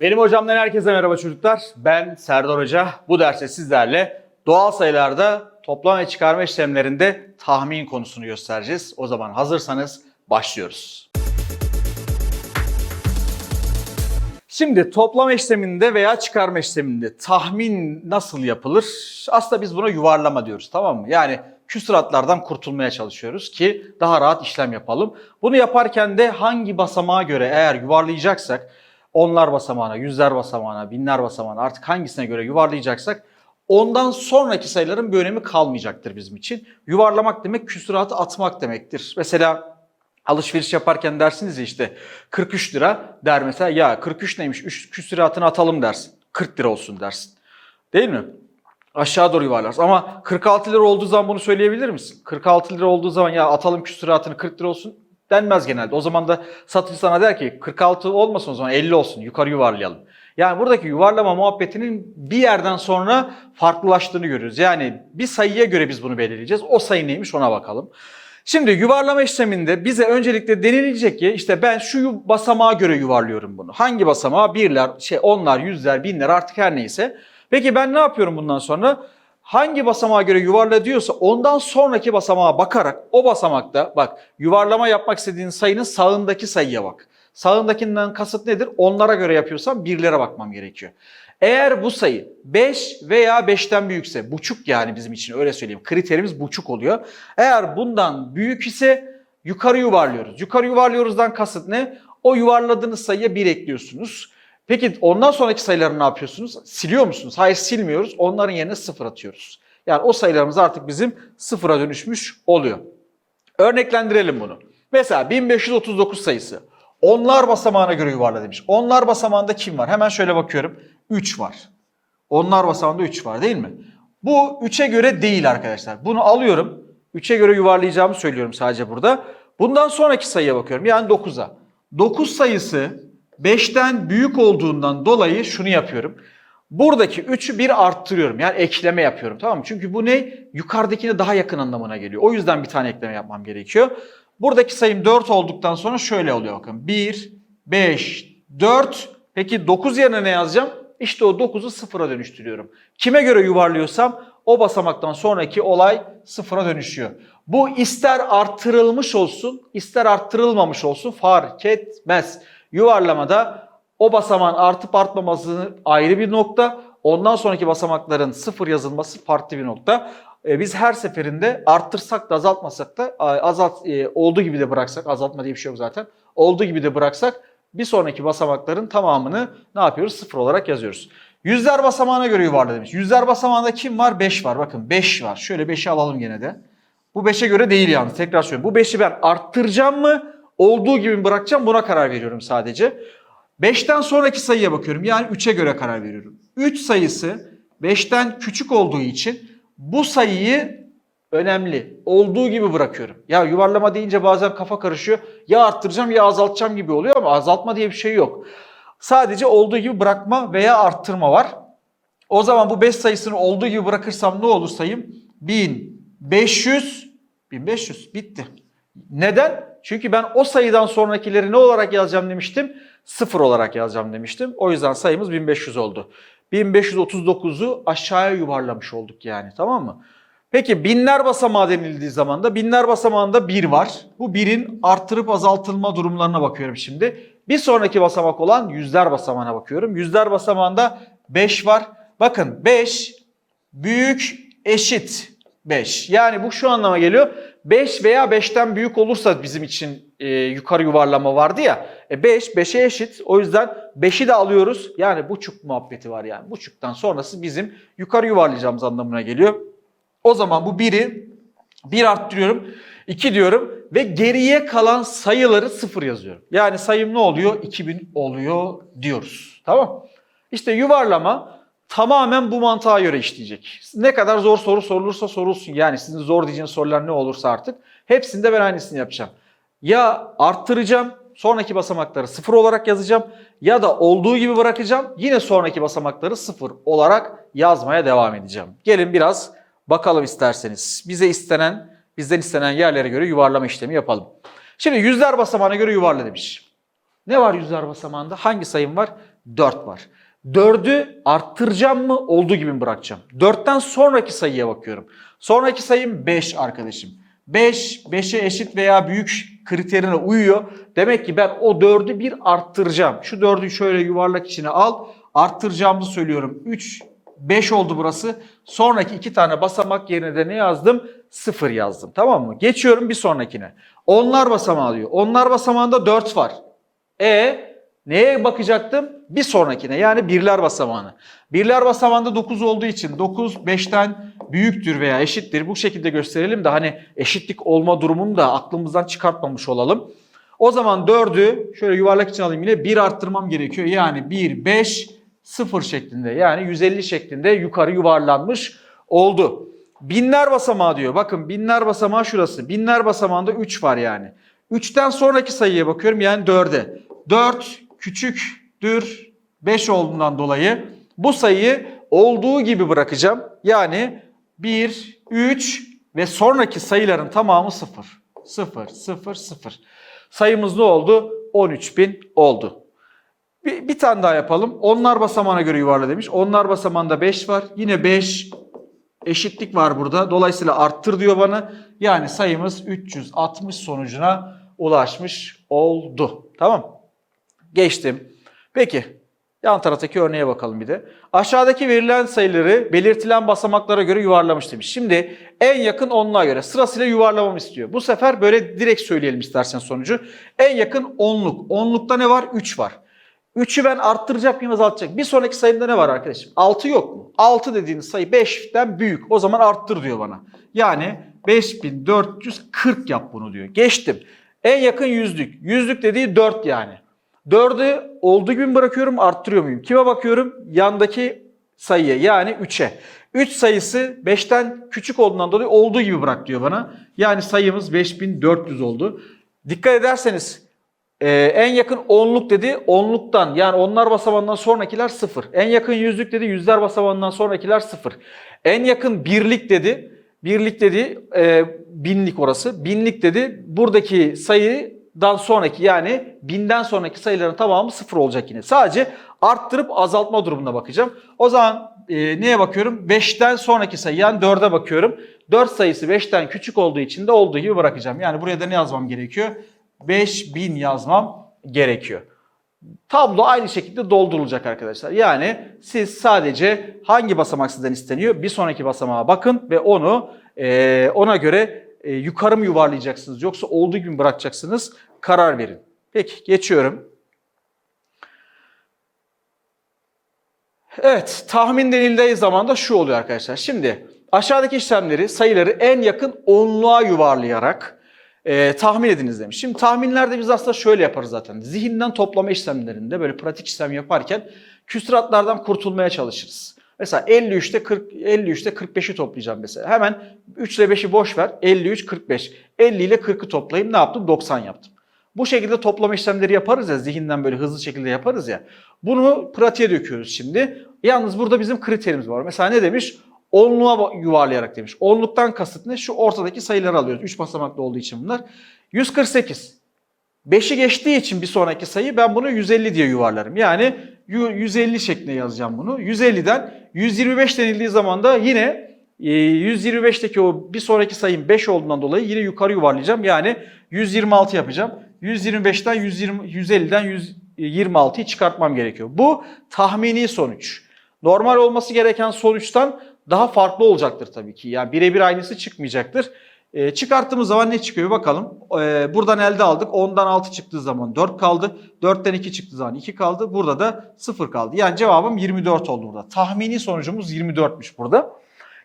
Benim hocamdan herkese merhaba çocuklar. Ben Serdar Hoca. Bu derste sizlerle doğal sayılarda toplam ve çıkarma işlemlerinde tahmin konusunu göstereceğiz. O zaman hazırsanız başlıyoruz. Şimdi toplama işleminde veya çıkarma işleminde tahmin nasıl yapılır? Aslında biz buna yuvarlama diyoruz tamam mı? Yani küsuratlardan kurtulmaya çalışıyoruz ki daha rahat işlem yapalım. Bunu yaparken de hangi basamağa göre eğer yuvarlayacaksak onlar basamağına, yüzler basamağına, binler basamağına artık hangisine göre yuvarlayacaksak ondan sonraki sayıların bir önemi kalmayacaktır bizim için. Yuvarlamak demek küsuratı atmak demektir. Mesela alışveriş yaparken dersiniz ya işte 43 lira der mesela ya 43 neymiş 3 küsuratını atalım dersin. 40 lira olsun dersin. Değil mi? Aşağı doğru yuvarlarsın. Ama 46 lira olduğu zaman bunu söyleyebilir misin? 46 lira olduğu zaman ya atalım küsuratını 40 lira olsun denmez genelde. O zaman da satıcı sana der ki 46 olmasın o zaman 50 olsun yukarı yuvarlayalım. Yani buradaki yuvarlama muhabbetinin bir yerden sonra farklılaştığını görüyoruz. Yani bir sayıya göre biz bunu belirleyeceğiz. O sayı neymiş ona bakalım. Şimdi yuvarlama işleminde bize öncelikle denilecek ki işte ben şu basamağa göre yuvarlıyorum bunu. Hangi basamağa? Birler, şey onlar, yüzler, binler artık her neyse. Peki ben ne yapıyorum bundan sonra? Hangi basamağa göre yuvarla diyorsa ondan sonraki basamağa bakarak o basamakta bak yuvarlama yapmak istediğin sayının sağındaki sayıya bak. Sağındakinden kasıt nedir? Onlara göre yapıyorsam birlere bakmam gerekiyor. Eğer bu sayı 5 veya 5'ten büyükse, buçuk yani bizim için öyle söyleyeyim. Kriterimiz buçuk oluyor. Eğer bundan büyük ise yukarı yuvarlıyoruz. Yukarı yuvarlıyoruzdan kasıt ne? O yuvarladığınız sayıya 1 ekliyorsunuz. Peki ondan sonraki sayıları ne yapıyorsunuz? Siliyor musunuz? Hayır silmiyoruz. Onların yerine sıfır atıyoruz. Yani o sayılarımız artık bizim sıfıra dönüşmüş oluyor. Örneklendirelim bunu. Mesela 1539 sayısı. Onlar basamağına göre yuvarla demiş. Onlar basamağında kim var? Hemen şöyle bakıyorum. 3 var. Onlar basamağında 3 var değil mi? Bu 3'e göre değil arkadaşlar. Bunu alıyorum. 3'e göre yuvarlayacağımı söylüyorum sadece burada. Bundan sonraki sayıya bakıyorum. Yani 9'a. 9 sayısı 5'ten büyük olduğundan dolayı şunu yapıyorum. Buradaki 3'ü bir arttırıyorum. Yani ekleme yapıyorum tamam mı? Çünkü bu ne? Yukarıdakine daha yakın anlamına geliyor. O yüzden bir tane ekleme yapmam gerekiyor. Buradaki sayım 4 olduktan sonra şöyle oluyor bakın. 1, 5, 4. Peki 9 yerine ne yazacağım? İşte o 9'u sıfıra dönüştürüyorum. Kime göre yuvarlıyorsam o basamaktan sonraki olay sıfıra dönüşüyor. Bu ister arttırılmış olsun, ister arttırılmamış olsun fark etmez. Yuvarlamada o basamağın artıp artmaması ayrı bir nokta. Ondan sonraki basamakların sıfır yazılması farklı bir nokta. E, biz her seferinde arttırsak da azaltmasak da azalt e, olduğu gibi de bıraksak azaltma diye bir şey yok zaten. Olduğu gibi de bıraksak bir sonraki basamakların tamamını ne yapıyoruz? Sıfır olarak yazıyoruz. Yüzler basamağına göre yuvarla demiş. Yüzler basamağında kim var? 5 var. Bakın 5 var. Şöyle 5'i alalım gene de. Bu 5'e göre değil yalnız. Tekrar söylüyorum. Bu 5'i ben arttıracağım mı? Olduğu gibi bırakacağım? Buna karar veriyorum sadece. 5'ten sonraki sayıya bakıyorum. Yani 3'e göre karar veriyorum. 3 sayısı 5'ten küçük olduğu için bu sayıyı önemli. Olduğu gibi bırakıyorum. Ya yuvarlama deyince bazen kafa karışıyor. Ya arttıracağım ya azaltacağım gibi oluyor ama azaltma diye bir şey yok. Sadece olduğu gibi bırakma veya arttırma var. O zaman bu 5 sayısını olduğu gibi bırakırsam ne olur sayım? 1500, 1500 bitti. Neden? Çünkü ben o sayıdan sonrakileri ne olarak yazacağım demiştim? Sıfır olarak yazacağım demiştim. O yüzden sayımız 1500 oldu. 1539'u aşağıya yuvarlamış olduk yani tamam mı? Peki binler basamağı denildiği zaman da binler basamağında 1 var. Bu birin arttırıp azaltılma durumlarına bakıyorum şimdi. Bir sonraki basamak olan yüzler basamağına bakıyorum. Yüzler basamağında 5 var. Bakın 5 büyük eşit 5. Yani bu şu anlama geliyor. 5 veya 5'ten büyük olursa bizim için e, yukarı yuvarlama vardı ya. E 5, 5'e eşit. O yüzden 5'i de alıyoruz. Yani buçuk muhabbeti var yani. Buçuktan sonrası bizim yukarı yuvarlayacağımız anlamına geliyor. O zaman bu 1'i 1 arttırıyorum. 2 diyorum ve geriye kalan sayıları 0 yazıyorum. Yani sayım ne oluyor? 2000 oluyor diyoruz. Tamam? İşte yuvarlama tamamen bu mantığa göre işleyecek. Ne kadar zor soru sorulursa sorulsun. Yani sizin zor diyeceğiniz sorular ne olursa artık hepsinde ben aynısını yapacağım. Ya arttıracağım, sonraki basamakları sıfır olarak yazacağım ya da olduğu gibi bırakacağım. Yine sonraki basamakları sıfır olarak yazmaya devam edeceğim. Gelin biraz bakalım isterseniz. Bize istenen, bizden istenen yerlere göre yuvarlama işlemi yapalım. Şimdi yüzler basamağına göre yuvarla demiş. Ne var yüzler basamağında? Hangi sayım var? 4 var. 4'ü arttıracağım mı olduğu gibi mi bırakacağım? 4'ten sonraki sayıya bakıyorum. Sonraki sayım 5 arkadaşım. 5, 5'e eşit veya büyük kriterine uyuyor. Demek ki ben o 4'ü bir arttıracağım. Şu 4'ü şöyle yuvarlak içine al. Arttıracağımı söylüyorum. 3, 5 oldu burası. Sonraki iki tane basamak yerine de ne yazdım? 0 yazdım. Tamam mı? Geçiyorum bir sonrakine. Onlar basamağı diyor. Onlar basamağında 4 var. E neye bakacaktım? Bir sonrakine yani birler basamağını. Birler basamağında 9 olduğu için 9 5'ten büyüktür veya eşittir. Bu şekilde gösterelim de hani eşitlik olma durumunu da aklımızdan çıkartmamış olalım. O zaman 4'ü şöyle yuvarlak için alayım yine 1 arttırmam gerekiyor. Yani 1, 5, 0 şeklinde yani 150 şeklinde yukarı yuvarlanmış oldu. Binler basamağı diyor. Bakın binler basamağı şurası. Binler basamağında 3 var yani. 3'ten sonraki sayıya bakıyorum yani 4'e. 4 küçüktür 5 olduğundan dolayı bu sayıyı olduğu gibi bırakacağım. Yani 1, 3 ve sonraki sayıların tamamı 0. 0, 0, 0. Sayımız ne oldu? 13.000 oldu. Bir, bir tane daha yapalım. Onlar basamağına göre yuvarla demiş. Onlar basamağında 5 var. Yine 5 eşitlik var burada. Dolayısıyla arttır diyor bana. Yani sayımız 360 sonucuna ulaşmış oldu. Tamam. Geçtim. Peki yan taraftaki örneğe bakalım bir de. Aşağıdaki verilen sayıları belirtilen basamaklara göre yuvarlamış demiş. Şimdi en yakın onluğa göre sırasıyla yuvarlamamı istiyor. Bu sefer böyle direkt söyleyelim istersen sonucu. En yakın onluk. Onlukta ne var? 3 var. 3'ü ben arttıracak mıyım azaltacak? Bir sonraki sayımda ne var arkadaşım? 6 yok mu? 6 dediğiniz sayı 5'ten büyük. O zaman arttır diyor bana. Yani 5440 yap bunu diyor. Geçtim. En yakın yüzlük. Yüzlük dediği 4 yani. 4'ü olduğu gibi bırakıyorum arttırıyor muyum? Kime bakıyorum? Yandaki sayıya yani 3'e. 3 sayısı 5'ten küçük olduğundan dolayı olduğu gibi bırak diyor bana. Yani sayımız 5400 oldu. Dikkat ederseniz ee, en yakın onluk dedi onluktan yani onlar basamağından sonrakiler sıfır. En yakın yüzlük dedi yüzler basamağından sonrakiler sıfır. En yakın birlik dedi. Birlik dedi e, binlik orası. Binlik dedi buradaki sayıdan sonraki yani binden sonraki sayıların tamamı sıfır olacak yine. Sadece arttırıp azaltma durumuna bakacağım. O zaman e, neye bakıyorum? 5'ten sonraki sayı yani 4'e bakıyorum. 4 sayısı 5'ten küçük olduğu için de olduğu gibi bırakacağım. Yani buraya da ne yazmam gerekiyor? 5000 yazmam gerekiyor. Tablo aynı şekilde doldurulacak arkadaşlar. Yani siz sadece hangi basamak sizden isteniyor? Bir sonraki basamağa bakın ve onu e, ona göre e, yukarı mı yuvarlayacaksınız yoksa olduğu gibi mi bırakacaksınız? Karar verin. Peki geçiyorum. Evet tahmin denildiği zaman da şu oluyor arkadaşlar. Şimdi aşağıdaki işlemleri sayıları en yakın onluğa yuvarlayarak e, tahmin ediniz demiş. Şimdi tahminlerde biz aslında şöyle yaparız zaten. Zihinden toplama işlemlerinde böyle pratik işlem yaparken küsuratlardan kurtulmaya çalışırız. Mesela 53'te 40 53'te 45'i toplayacağım mesela. Hemen 3 ile 5'i boş ver. 53 45. 50 ile 40'ı toplayayım. Ne yaptım? 90 yaptım. Bu şekilde toplama işlemleri yaparız ya zihinden böyle hızlı şekilde yaparız ya. Bunu pratiğe döküyoruz şimdi. Yalnız burada bizim kriterimiz var. Mesela ne demiş? Onluğa yuvarlayarak demiş. Onluktan kasıt ne? Şu ortadaki sayıları alıyoruz. 3 basamaklı olduğu için bunlar. 148. 5'i geçtiği için bir sonraki sayı ben bunu 150 diye yuvarlarım. Yani 150 şeklinde yazacağım bunu. 150'den 125 denildiği zaman da yine 125'teki o bir sonraki sayım 5 olduğundan dolayı yine yukarı yuvarlayacağım. Yani 126 yapacağım. 125'ten 120, 150'den 126'yı çıkartmam gerekiyor. Bu tahmini sonuç. Normal olması gereken sonuçtan daha farklı olacaktır tabii ki. Yani birebir aynısı çıkmayacaktır. E, çıkarttığımız zaman ne çıkıyor bakalım. E, buradan elde aldık. 10'dan 6 çıktığı zaman 4 kaldı. 4'ten 2 çıktığı zaman 2 kaldı. Burada da 0 kaldı. Yani cevabım 24 oldu burada. Tahmini sonucumuz 24'müş burada.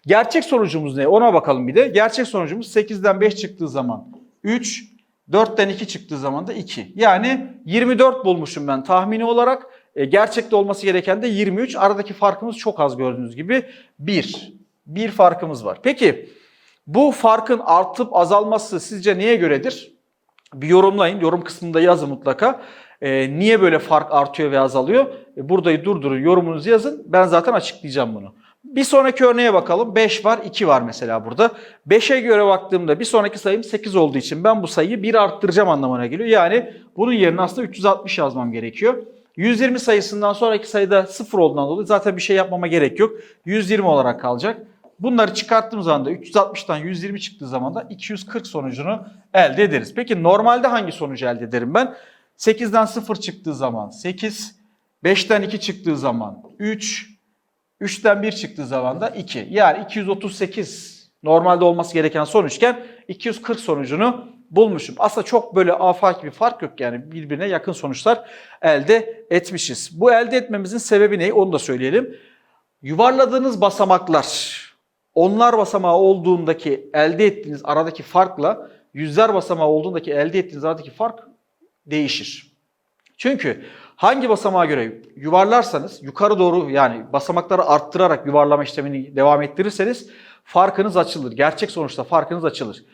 Gerçek sonucumuz ne? Ona bakalım bir de. Gerçek sonucumuz 8'den 5 çıktığı zaman 3, 4'ten 2 çıktığı zaman da 2. Yani 24 bulmuşum ben tahmini olarak. E, gerçekte olması gereken de 23. Aradaki farkımız çok az gördüğünüz gibi 1. Bir farkımız var. Peki bu farkın artıp azalması sizce neye göredir? Bir yorumlayın. Yorum kısmında yazın mutlaka. E, niye böyle fark artıyor ve azalıyor? E, buradayı durdurun, yorumunuzu yazın. Ben zaten açıklayacağım bunu. Bir sonraki örneğe bakalım. 5 var, 2 var mesela burada. 5'e göre baktığımda bir sonraki sayım 8 olduğu için ben bu sayıyı 1 arttıracağım anlamına geliyor. Yani bunun yerine aslında 360 yazmam gerekiyor. 120 sayısından sonraki sayıda 0 olduğundan dolayı zaten bir şey yapmama gerek yok. 120 olarak kalacak. Bunları çıkarttığım zaman da 360'tan 120 çıktığı zaman da 240 sonucunu elde ederiz. Peki normalde hangi sonucu elde ederim ben? 8'den 0 çıktığı zaman 8, 5'ten 2 çıktığı zaman 3, 3'ten 1 çıktığı zaman da 2. Yani 238 normalde olması gereken sonuçken 240 sonucunu bulmuşum. Aslında çok böyle afaki bir fark yok yani birbirine yakın sonuçlar elde etmişiz. Bu elde etmemizin sebebi ne? Onu da söyleyelim. Yuvarladığınız basamaklar onlar basamağı olduğundaki elde ettiğiniz aradaki farkla yüzler basamağı olduğundaki elde ettiğiniz aradaki fark değişir. Çünkü hangi basamağa göre yuvarlarsanız yukarı doğru yani basamakları arttırarak yuvarlama işlemini devam ettirirseniz farkınız açılır. Gerçek sonuçta farkınız açılır.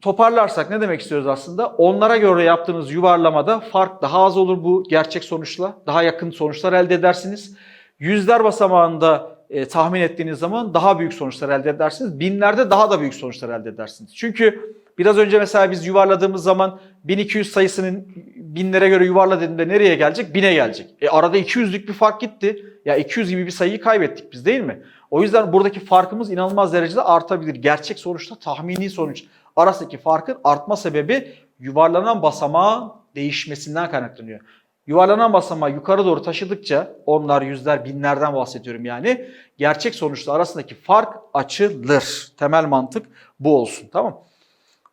Toparlarsak ne demek istiyoruz aslında? Onlara göre yaptığınız yuvarlamada fark daha az olur bu gerçek sonuçla. Daha yakın sonuçlar elde edersiniz. Yüzler basamağında e, tahmin ettiğiniz zaman daha büyük sonuçlar elde edersiniz. Binlerde daha da büyük sonuçlar elde edersiniz. Çünkü biraz önce mesela biz yuvarladığımız zaman 1200 sayısının binlere göre yuvarla dediğimde nereye gelecek? Bine gelecek. E arada 200'lük bir fark gitti. Ya 200 gibi bir sayıyı kaybettik biz değil mi? O yüzden buradaki farkımız inanılmaz derecede artabilir. Gerçek sonuçta tahmini sonuç arasındaki farkın artma sebebi yuvarlanan basamağın değişmesinden kaynaklanıyor. Yuvarlanan basamağı yukarı doğru taşıdıkça onlar yüzler binlerden bahsediyorum yani gerçek sonuçla arasındaki fark açılır. Temel mantık bu olsun tamam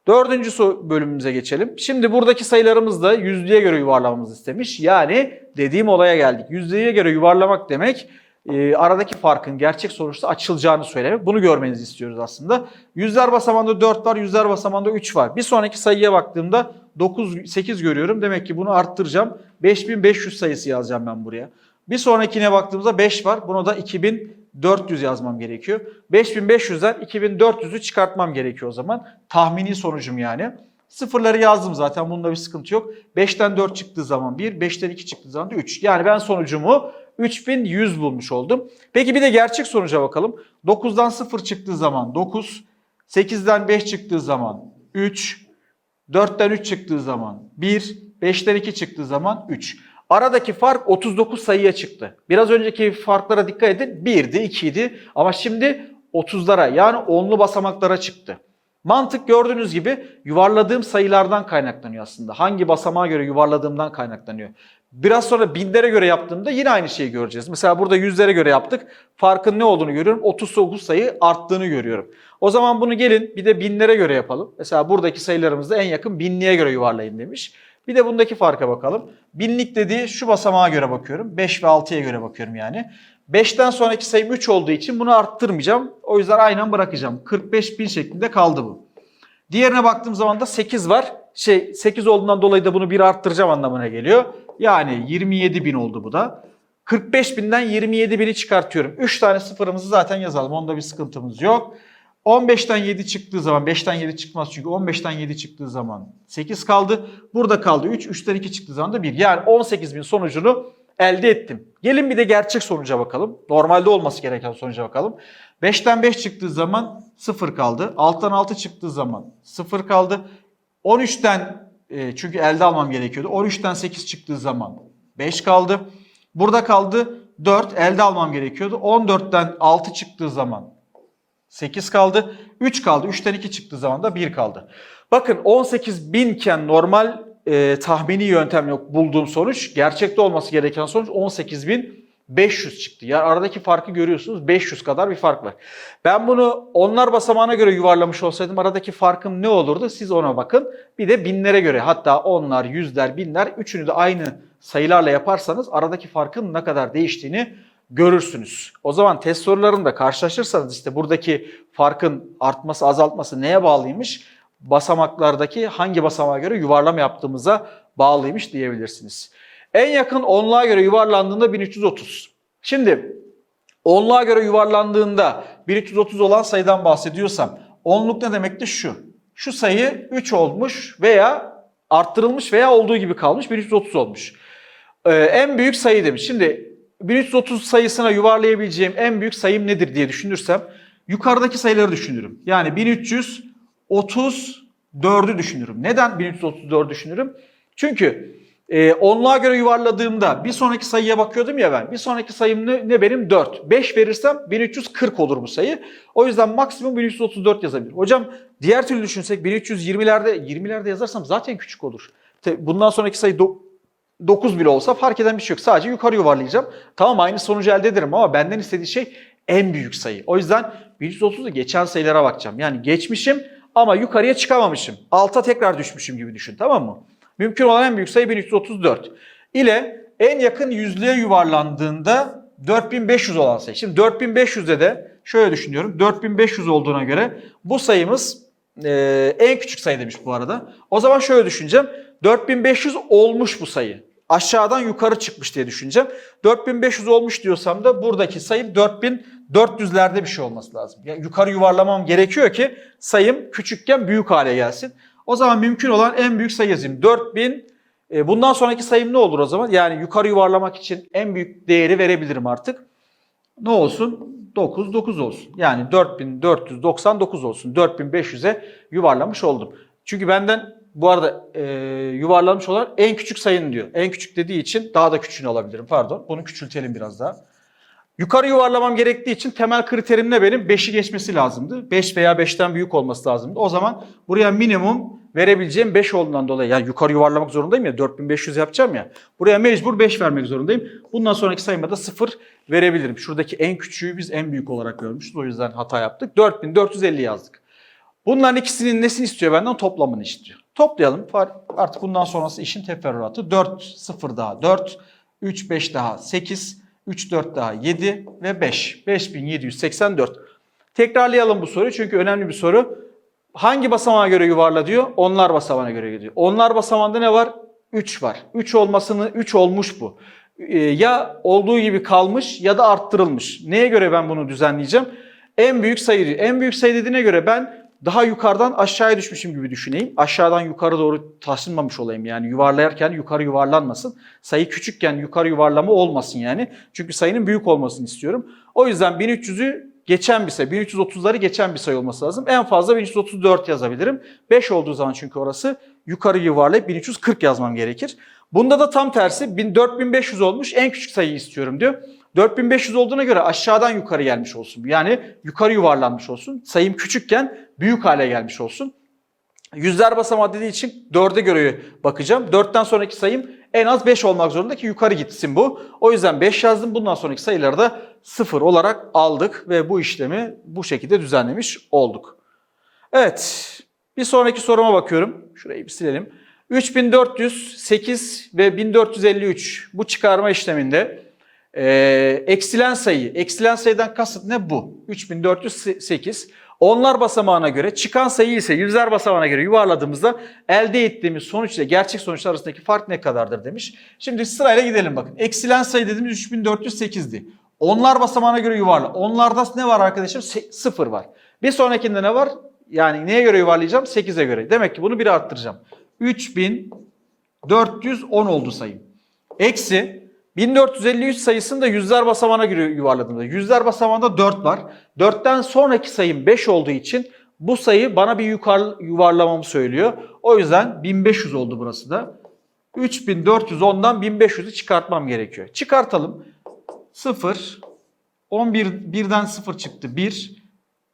Dördüncü bölümümüze geçelim. Şimdi buradaki sayılarımız da yüzlüğe göre yuvarlamamızı istemiş. Yani dediğim olaya geldik. Yüzlüğe göre yuvarlamak demek e, aradaki farkın gerçek sonuçta açılacağını söylemek. Bunu görmenizi istiyoruz aslında. Yüzler basamağında 4 var, yüzler basamağında 3 var. Bir sonraki sayıya baktığımda 9, 8 görüyorum. Demek ki bunu arttıracağım. 5500 sayısı yazacağım ben buraya. Bir sonrakine baktığımızda 5 var. Buna da 2400 yazmam gerekiyor. 5500'den 2400'ü çıkartmam gerekiyor o zaman. Tahmini sonucum yani. Sıfırları yazdım zaten bunda bir sıkıntı yok. 5'ten 4 çıktığı zaman 1, 5'ten 2 çıktığı zaman da 3. Yani ben sonucumu 3100 bulmuş oldum. Peki bir de gerçek sonuca bakalım. 9'dan 0 çıktığı zaman 9, 8'den 5 çıktığı zaman 3, 4'ten 3 çıktığı zaman 1, 5'ten 2 çıktığı zaman 3. Aradaki fark 39 sayıya çıktı. Biraz önceki farklara dikkat edin. 1'di, 2'ydi ama şimdi 30'lara yani onlu basamaklara çıktı. Mantık gördüğünüz gibi yuvarladığım sayılardan kaynaklanıyor aslında. Hangi basamağa göre yuvarladığımdan kaynaklanıyor. Biraz sonra binlere göre yaptığımda yine aynı şeyi göreceğiz. Mesela burada yüzlere göre yaptık. Farkın ne olduğunu görüyorum. 39 sayı arttığını görüyorum. O zaman bunu gelin bir de binlere göre yapalım. Mesela buradaki sayılarımızda en yakın binliğe göre yuvarlayın demiş. Bir de bundaki farka bakalım. Binlik dediği şu basamağa göre bakıyorum. 5 ve 6'ya göre bakıyorum yani. 5'ten sonraki sayım 3 olduğu için bunu arttırmayacağım. O yüzden aynen bırakacağım. 45 bin şeklinde kaldı bu. Diğerine baktığım zaman da 8 var. Şey 8 olduğundan dolayı da bunu bir arttıracağım anlamına geliyor. Yani 27 bin oldu bu da. 45 binden 27 bini çıkartıyorum. 3 tane sıfırımızı zaten yazalım. Onda bir sıkıntımız yok. 15'ten 7 çıktığı zaman 5'ten 7 çıkmaz çünkü 15'ten 7 çıktığı zaman 8 kaldı. Burada kaldı 3. 3'ten 2 çıktığı zaman da 1. Yani 18 bin sonucunu elde ettim. Gelin bir de gerçek sonuca bakalım. Normalde olması gereken sonuca bakalım. 5'ten 5 çıktığı zaman 0 kaldı. 6'dan 6 çıktığı zaman 0 kaldı. 13'ten e, çünkü elde almam gerekiyordu. 13'ten 8 çıktığı zaman 5 kaldı. Burada kaldı 4 elde almam gerekiyordu. 14'ten 6 çıktığı zaman 8 kaldı. 3 kaldı. 3'ten 2 çıktığı zaman da 1 kaldı. Bakın 18 binken normal e, tahmini yöntemle bulduğum sonuç gerçekte olması gereken sonuç 18.500 çıktı. Yani aradaki farkı görüyorsunuz 500 kadar bir fark var. Ben bunu onlar basamağına göre yuvarlamış olsaydım aradaki farkım ne olurdu siz ona bakın. Bir de binlere göre hatta onlar, yüzler, binler üçünü de aynı sayılarla yaparsanız aradaki farkın ne kadar değiştiğini görürsünüz. O zaman test sorularında karşılaşırsanız işte buradaki farkın artması azaltması neye bağlıymış? Basamaklardaki hangi basamağa göre yuvarlama yaptığımıza bağlıymış diyebilirsiniz. En yakın onluğa göre yuvarlandığında 1330. Şimdi onluğa göre yuvarlandığında 1330 olan sayıdan bahsediyorsam onluk ne demekti şu. Şu sayı 3 olmuş veya arttırılmış veya olduğu gibi kalmış 1330 olmuş. Ee, en büyük sayı demiş. Şimdi 1330 sayısına yuvarlayabileceğim en büyük sayım nedir diye düşünürsem yukarıdaki sayıları düşünürüm. Yani 1334'ü düşünürüm. Neden 1334 düşünürüm? Çünkü Ee, onluğa göre yuvarladığımda bir sonraki sayıya bakıyordum ya ben. Bir sonraki sayım ne, ne benim? 4. 5 verirsem 1340 olur bu sayı. O yüzden maksimum 1334 yazabilirim. Hocam diğer türlü düşünsek 1320'lerde 20'lerde yazarsam zaten küçük olur. Bundan sonraki sayı do- 9 bile olsa fark eden bir şey yok. Sadece yukarı yuvarlayacağım. Tamam aynı sonucu elde ederim ama benden istediği şey en büyük sayı. O yüzden 1330'u geçen sayılara bakacağım. Yani geçmişim ama yukarıya çıkamamışım. Alta tekrar düşmüşüm gibi düşün tamam mı? Mümkün olan en büyük sayı 1334. İle en yakın yüzlüğe yuvarlandığında 4500 olan sayı. Şimdi 4500'de de şöyle düşünüyorum. 4500 olduğuna göre bu sayımız ee, en küçük sayı demiş bu arada. O zaman şöyle düşüneceğim. 4500 olmuş bu sayı. Aşağıdan yukarı çıkmış diye düşüneceğim. 4500 olmuş diyorsam da buradaki sayım 4400'lerde bir şey olması lazım. Yani yukarı yuvarlamam gerekiyor ki sayım küçükken büyük hale gelsin. O zaman mümkün olan en büyük sayı yazayım. 4000 e, bundan sonraki sayım ne olur o zaman? Yani yukarı yuvarlamak için en büyük değeri verebilirim artık. Ne olsun? 9 9 olsun. Yani 4499 olsun. 4500'e yuvarlamış oldum. Çünkü benden bu arada e, yuvarlamış olan en küçük sayın diyor. En küçük dediği için daha da küçüğünü alabilirim. Pardon. Bunu küçültelim biraz daha. Yukarı yuvarlamam gerektiği için temel kriterim ne benim? 5'i geçmesi lazımdı. 5 veya 5'ten büyük olması lazımdı. O zaman buraya minimum verebileceğim 5 olduğundan dolayı yani yukarı yuvarlamak zorundayım ya 4500 yapacağım ya. Buraya mecbur 5 vermek zorundayım. Bundan sonraki sayıma da 0 verebilirim. Şuradaki en küçüğü biz en büyük olarak görmüşüz. O yüzden hata yaptık. 4450 yazdık. Bunların ikisinin nesini istiyor benden? Toplamını istiyor. Toplayalım. Artık bundan sonrası işin teferruatı. 4 0 daha 4, 3 5 daha 8, 3 4 daha 7 ve 5. 5784. Tekrarlayalım bu soruyu çünkü önemli bir soru. Hangi basamağa göre yuvarla diyor? Onlar basamağına göre gidiyor. Onlar basamağında ne var? 3 var. 3 olmasını 3 olmuş bu. Ee, ya olduğu gibi kalmış ya da arttırılmış. Neye göre ben bunu düzenleyeceğim? En büyük sayı. En büyük sayı dediğine göre ben daha yukarıdan aşağıya düşmüşüm gibi düşüneyim. Aşağıdan yukarı doğru taşınmamış olayım yani yuvarlarken yukarı yuvarlanmasın. Sayı küçükken yukarı yuvarlama olmasın yani. Çünkü sayının büyük olmasını istiyorum. O yüzden 1300'ü geçen bir sayı, 1330'ları geçen bir sayı olması lazım. En fazla 1334 yazabilirim. 5 olduğu zaman çünkü orası yukarı yuvarlayıp 1340 yazmam gerekir. Bunda da tam tersi 4500 olmuş en küçük sayıyı istiyorum diyor. 4500 olduğuna göre aşağıdan yukarı gelmiş olsun. Yani yukarı yuvarlanmış olsun. Sayım küçükken büyük hale gelmiş olsun. Yüzler basamağı dediği için 4'e göre bakacağım. 4'ten sonraki sayım en az 5 olmak zorunda ki yukarı gitsin bu. O yüzden 5 yazdım. Bundan sonraki sayıları da 0 olarak aldık ve bu işlemi bu şekilde düzenlemiş olduk. Evet, bir sonraki soruma bakıyorum. Şurayı bir silelim. 3408 ve 1453 bu çıkarma işleminde ee, eksilen sayı, eksilen sayıdan kasıt ne bu? 3408. Onlar basamağına göre çıkan sayı ise yüzler basamağına göre yuvarladığımızda elde ettiğimiz sonuç ile gerçek sonuçlar arasındaki fark ne kadardır demiş. Şimdi sırayla gidelim bakın. Eksilen sayı dediğimiz 3408'di. Onlar basamağına göre yuvarla. Onlarda ne var arkadaşım? 0 var. Bir sonrakinde ne var? Yani neye göre yuvarlayacağım? 8'e göre. Demek ki bunu bir arttıracağım. 3410 oldu sayım. Eksi 1453 sayısını da yüzler basamağına göre yuvarladığımda. Yüzler basamağında 4 var. 4'ten sonraki sayım 5 olduğu için bu sayı bana bir yukarı yuvarlamamı söylüyor. O yüzden 1500 oldu burası da. 3410'dan 1500'ü çıkartmam gerekiyor. Çıkartalım. 0, 11, 1'den 0 çıktı 1,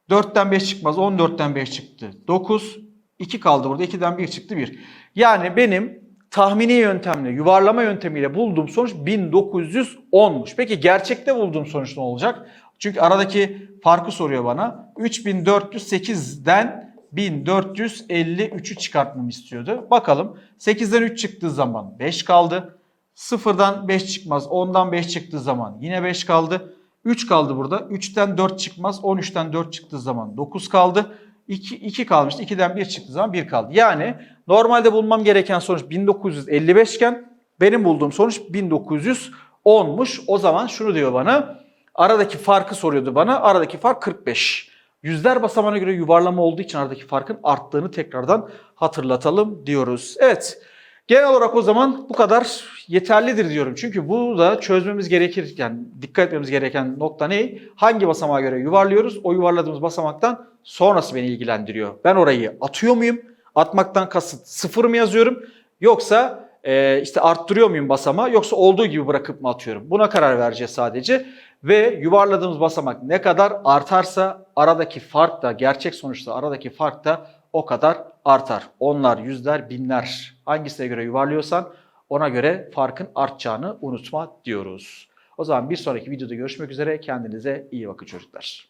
4'ten 5 çıkmaz 14'ten 5 çıktı 9, 2 kaldı burada 2'den 1 çıktı 1. Yani benim tahmini yöntemle, yuvarlama yöntemiyle bulduğum sonuç 1910'muş. Peki gerçekte bulduğum sonuç ne olacak? Çünkü aradaki farkı soruyor bana. 3408'den 1453'ü çıkartmamı istiyordu. Bakalım 8'den 3 çıktığı zaman 5 kaldı. 0'dan 5 çıkmaz. 10'dan 5 çıktığı zaman yine 5 kaldı. 3 kaldı burada. 3'ten 4 çıkmaz. 13'ten 4 çıktığı zaman 9 kaldı. 2, 2 kalmıştı. 2'den 1 çıktığı zaman 1 kaldı. Yani normalde bulmam gereken sonuç 1955 iken benim bulduğum sonuç 1910'muş. O zaman şunu diyor bana. Aradaki farkı soruyordu bana. Aradaki fark 45. Yüzler basamağına göre yuvarlama olduğu için aradaki farkın arttığını tekrardan hatırlatalım diyoruz. Evet. Genel olarak o zaman bu kadar yeterlidir diyorum. Çünkü bu da çözmemiz gerekir. Yani dikkat etmemiz gereken nokta ne? Hangi basamağa göre yuvarlıyoruz? O yuvarladığımız basamaktan sonrası beni ilgilendiriyor. Ben orayı atıyor muyum? Atmaktan kasıt sıfır mı yazıyorum? Yoksa e, işte arttırıyor muyum basamağı yoksa olduğu gibi bırakıp mı atıyorum? Buna karar vereceğiz sadece. Ve yuvarladığımız basamak ne kadar artarsa aradaki fark da gerçek sonuçta aradaki fark da o kadar artar. Onlar, yüzler, binler hangisine göre yuvarlıyorsan ona göre farkın artacağını unutma diyoruz. O zaman bir sonraki videoda görüşmek üzere. Kendinize iyi bakın çocuklar.